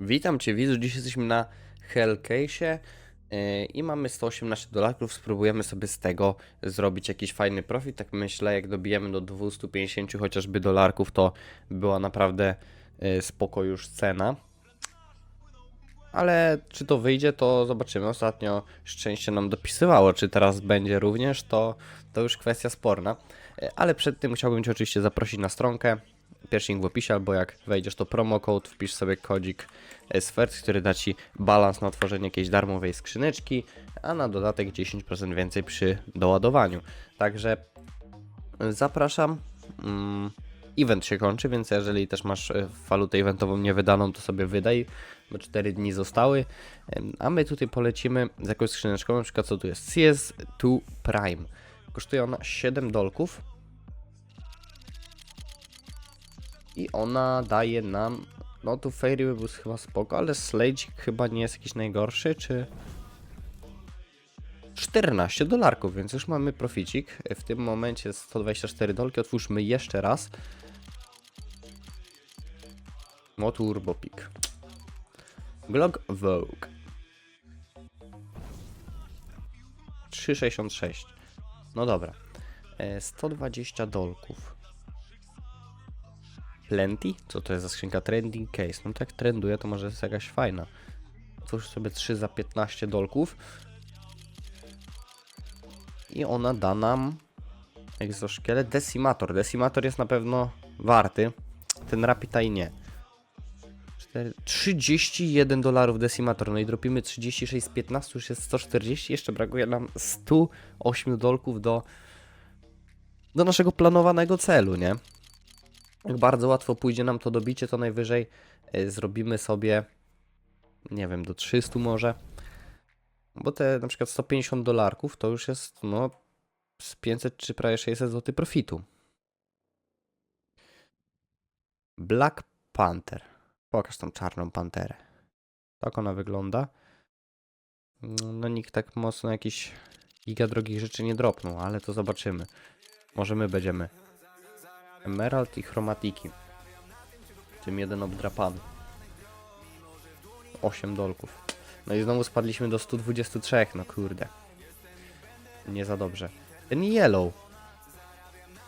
Witam Cię widzu, dziś jesteśmy na Hellcase'ie yy, i mamy 118 dolarów, spróbujemy sobie z tego zrobić jakiś fajny profit, tak myślę, jak dobijemy do 250 chociażby dolarków, to była naprawdę yy, spoko już cena. Ale czy to wyjdzie, to zobaczymy. Ostatnio szczęście nam dopisywało, czy teraz będzie również, to, to już kwestia sporna. Yy, Ale przed tym chciałbym Cię oczywiście zaprosić na stronkę. Pierwszy link w opisie, albo jak wejdziesz to promo code, wpisz sobie kodzik Sfert, który da Ci balans na tworzenie jakiejś darmowej skrzyneczki, a na dodatek 10% więcej przy doładowaniu. Także zapraszam. Mm, Event się kończy, więc jeżeli też masz e, walutę eventową niewydaną, to sobie wydaj, bo 4 dni zostały. A my tutaj polecimy z jakąś skrzyneczką, na przykład co tu jest? CS2 Prime. Kosztuje ona 7 dolków. I ona daje nam. No tu Fairy był chyba spoko, ale Slade chyba nie jest jakiś najgorszy, czy. 14 dolarków, więc już mamy proficik. W tym momencie 124 dolki. Otwórzmy jeszcze raz. Motur Pik. Glock Vogue. 3,66. No dobra. E, 120 dolków. Plenty? Co to jest za skrzynka? Trending Case. No tak trenduje, to może jest jakaś fajna. Otwórz sobie 3 za 15 dolków. I ona da nam egzoszkielet Decimator. Decimator jest na pewno warty. Ten Rapitaj nie. 4, 31 dolarów Decimator. No i dropimy 36 z 15, już jest 140. Jeszcze brakuje nam 108 dolków do, do naszego planowanego celu, nie? Bardzo łatwo pójdzie nam to dobicie, to najwyżej y, zrobimy sobie, nie wiem, do 300 może. Bo te na przykład 150 dolarków to już jest, no, z 500 czy prawie 600 zł profitu. Black Panther. Pokaż tą czarną panterę. Tak ona wygląda. No, nikt tak mocno jakiś giga drogich rzeczy nie dropnął, ale to zobaczymy. Może my będziemy Emerald i chromatiki. Tym jeden obdrapany. 8 dolków. No i znowu spadliśmy do 123, no kurde. Nie za dobrze. Ten yellow.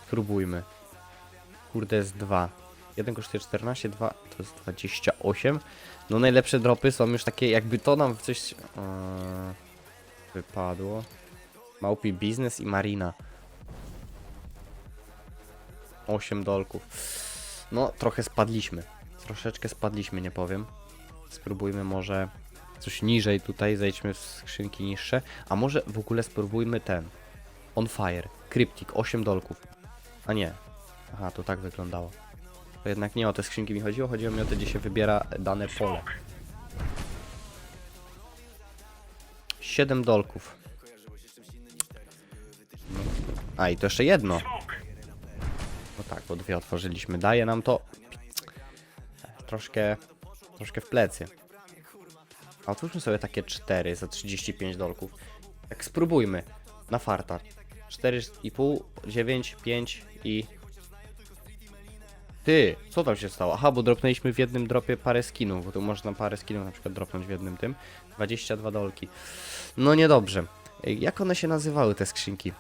Spróbujmy. Kurde jest 2. Jeden kosztuje 14, 2 to jest 28. No najlepsze dropy są już takie, jakby to nam w coś... Eee, wypadło. Małpi Biznes i Marina. 8 dolków. No, trochę spadliśmy. Troszeczkę spadliśmy, nie powiem. Spróbujmy może coś niżej tutaj, zejdźmy w skrzynki niższe. A może w ogóle spróbujmy ten. On Fire. Cryptic, 8 dolków. A nie. Aha, to tak wyglądało. To jednak nie o te skrzynki mi chodziło, chodziło mi o to, gdzie się wybiera dane pole. 7 dolków. A i to jeszcze jedno. Tak, bo dwie otworzyliśmy. Daje nam to troszkę, troszkę w plecy. A otwórzmy sobie takie 4 za 35 dolków. Tak spróbujmy. Na farta. 4,5, 9, 5 i... Ty, co tam się stało? Aha, bo dropnęliśmy w jednym dropie parę skinów, bo tu można parę skinów na przykład dropnąć w jednym tym. 22 dolki. No niedobrze. Jak one się nazywały, te skrzynki?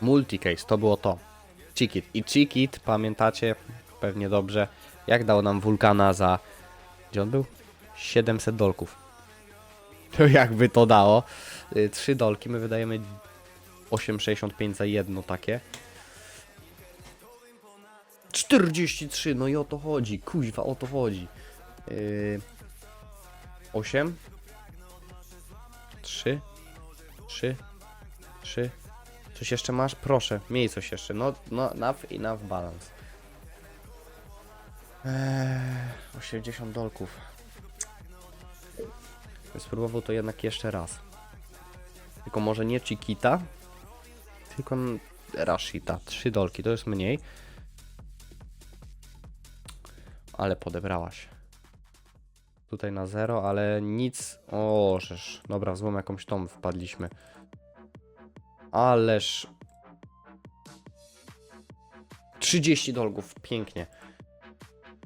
Multicase, to było to. Cheekit. I Cheekit, pamiętacie pewnie dobrze, jak dał nam wulkana za. Gdzie on był? 700 dolków. To jakby to dało. 3 dolki, my wydajemy 8,65 za jedno takie. 43, no i o to chodzi, kuźwa, o to chodzi. Yy, 8 3 3 3 Coś jeszcze masz? Proszę, miej coś jeszcze. No, no, enough, enough balance. Eee, 80 dolków. Spróbował to jednak jeszcze raz. Tylko może nie Chiquita, tylko Rashita. 3 dolki, to jest mniej. Ale podebrałaś. Tutaj na zero, ale nic. O, żeż. Dobra, w złą jakąś tą wpadliśmy. Ależ. 30 dolgów, pięknie.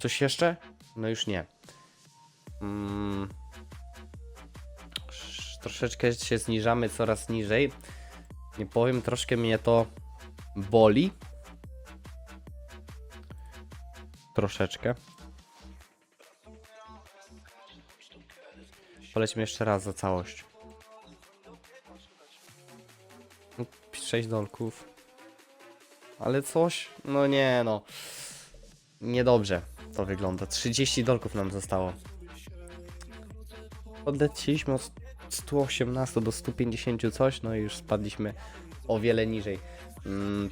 Coś jeszcze? No już nie. Mm, sz- troszeczkę się zniżamy coraz niżej. Nie powiem, troszkę mnie to boli. Troszeczkę. Polecimy jeszcze raz za całość. 6 dolków. Ale coś, no nie no. Niedobrze to wygląda. 30 dolków nam zostało. Odleciliśmy od 118 do 150 coś, no i już spadliśmy o wiele niżej. Mm.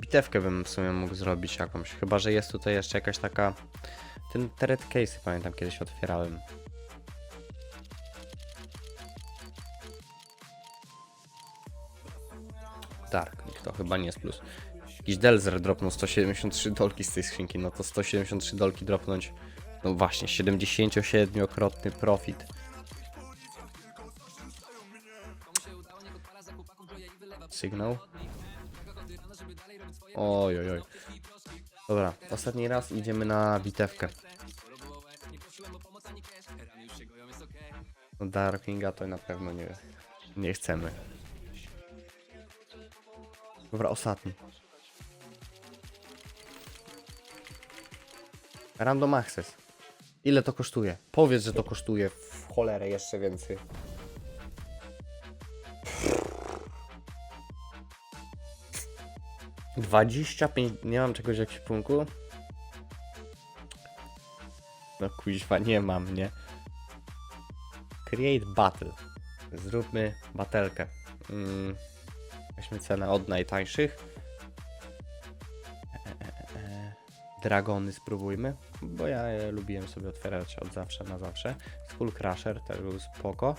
Bitewkę bym w sumie mógł zrobić jakąś, chyba że jest tutaj jeszcze jakaś taka... Ten Teret Case pamiętam kiedyś otwierałem. Dark, to chyba nie jest plus. Jakiś Delzer dropnął 173 dolki z tej skrzynki, no to 173 dolki dropnąć. No właśnie, 77-krotny profit. Sygnał. Oj, oj, oj. Dobra, ostatni raz idziemy na bitewkę. No Darkinga to na pewno nie, nie chcemy. Dobra, ostatni. Random access. Ile to kosztuje? Powiedz, że to kosztuje w cholerę jeszcze więcej. Dwadzieścia pięć. Nie mam czegoś w ekwipunku. No kuźwa, nie mam, nie? Create battle. Zróbmy batelkę. Mm. Weźmy cenę od najtańszych. E, e, e, Dragony spróbujmy, bo ja lubiłem sobie otwierać od zawsze na zawsze. Skull Crusher też był spoko.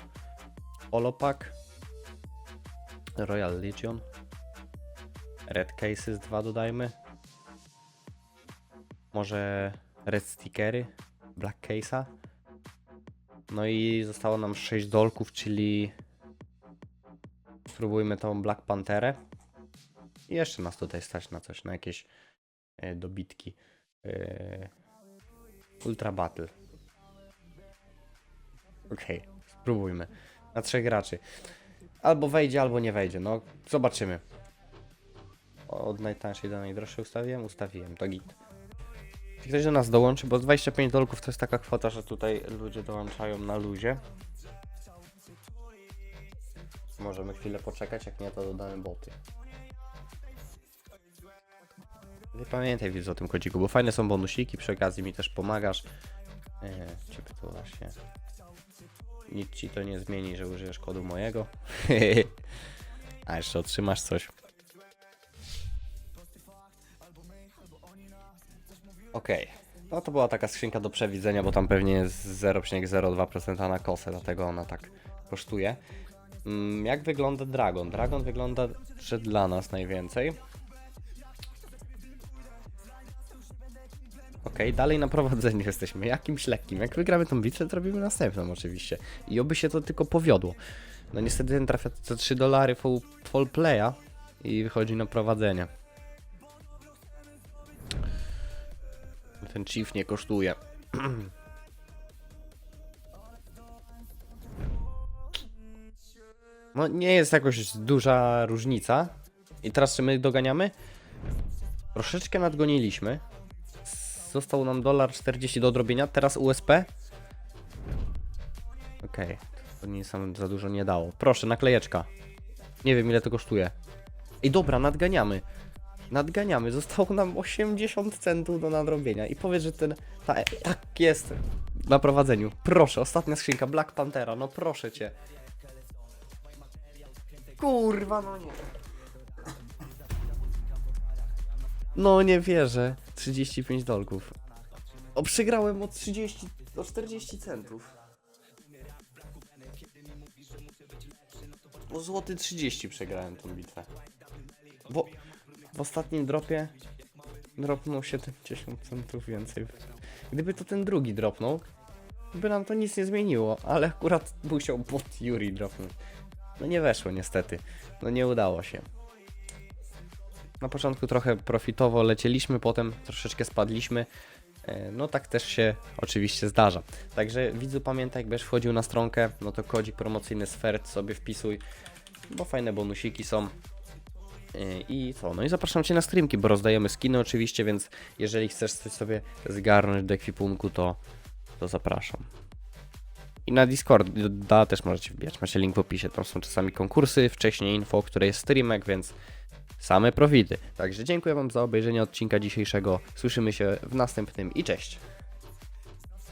Olopak. Royal Legion. Red Cases 2 dodajmy. Może Red Stickery. Black Case'a. No i zostało nam 6 dolków, czyli Spróbujmy tą Black Pantherę. I jeszcze nas tutaj stać na coś, na jakieś e, dobitki. E, Ultra Battle. Okej, spróbujmy. Na trzech graczy. Albo wejdzie, albo nie wejdzie. No, zobaczymy. Od najtańszej do najdroższej ustawiłem? Ustawiłem, to git. Czy ktoś do nas dołączy? Bo 25 dolków to jest taka kwota, że tutaj ludzie dołączają na luzie. Możemy chwilę poczekać, jak nie to dodamy boty. Nie pamiętaj widz o tym kodziku, bo fajne są bonusiki, przy okazji mi też pomagasz. Nie, cię to właśnie. Nic ci to nie zmieni, że użyjesz kodu mojego. A jeszcze otrzymasz coś. Okej. No to była taka skrzynka do przewidzenia, bo tam pewnie jest 0,02% na kosę, dlatego ona tak kosztuje. Mm, Jak wygląda Dragon? Dragon wygląda, że dla nas najwięcej. Okej, dalej na prowadzeniu jesteśmy. Jakimś lekkim. Jak wygramy tą bitwę, to robimy następną oczywiście. I oby się to tylko powiodło. No niestety ten trafia za 3 dolary full, full playa i wychodzi na prowadzenie. Ten chief nie kosztuje. No nie jest jakoś duża różnica. I teraz czy my doganiamy? Troszeczkę nadgoniliśmy. Został nam dolar 40 do odrobienia. Teraz USP. Okej, to nie sam za dużo nie dało. Proszę, naklejeczka. Nie wiem ile to kosztuje. I dobra, nadganiamy. Nadganiamy. Zostało nam 80 centów do nadrobienia. I powiedz, że ten. Ta, tak jest. Na prowadzeniu. Proszę, ostatnia skrzynka Black Panthera. No proszę cię. Kurwa, no nie. No nie wierzę. 35 dolków. O, przegrałem o 30, o 40 centów. O złoty 30 przegrałem tą bitwę. Bo w ostatnim dropie dropnął 70 centów więcej. Gdyby to ten drugi dropnął, by nam to nic nie zmieniło, ale akurat musiał bot Yuri dropnąć. No nie weszło niestety. No nie udało się. Na początku trochę profitowo lecieliśmy, potem troszeczkę spadliśmy. E, No tak też się oczywiście zdarza. Także widzu pamiętaj, jak będziesz wchodził na stronkę, no to kodzik promocyjny Sfert sobie wpisuj, bo fajne bonusiki są. E, I co? No i zapraszam Cię na streamki, bo rozdajemy skiny oczywiście, więc jeżeli chcesz coś sobie zgarnąć do ekwipunku, to, to zapraszam. I na Discorda też możecie wbijać, macie link w opisie, tam są czasami konkursy, wcześniej info, o której jest streamek, więc same profity. Także dziękuję Wam za obejrzenie odcinka dzisiejszego, słyszymy się w następnym i cześć!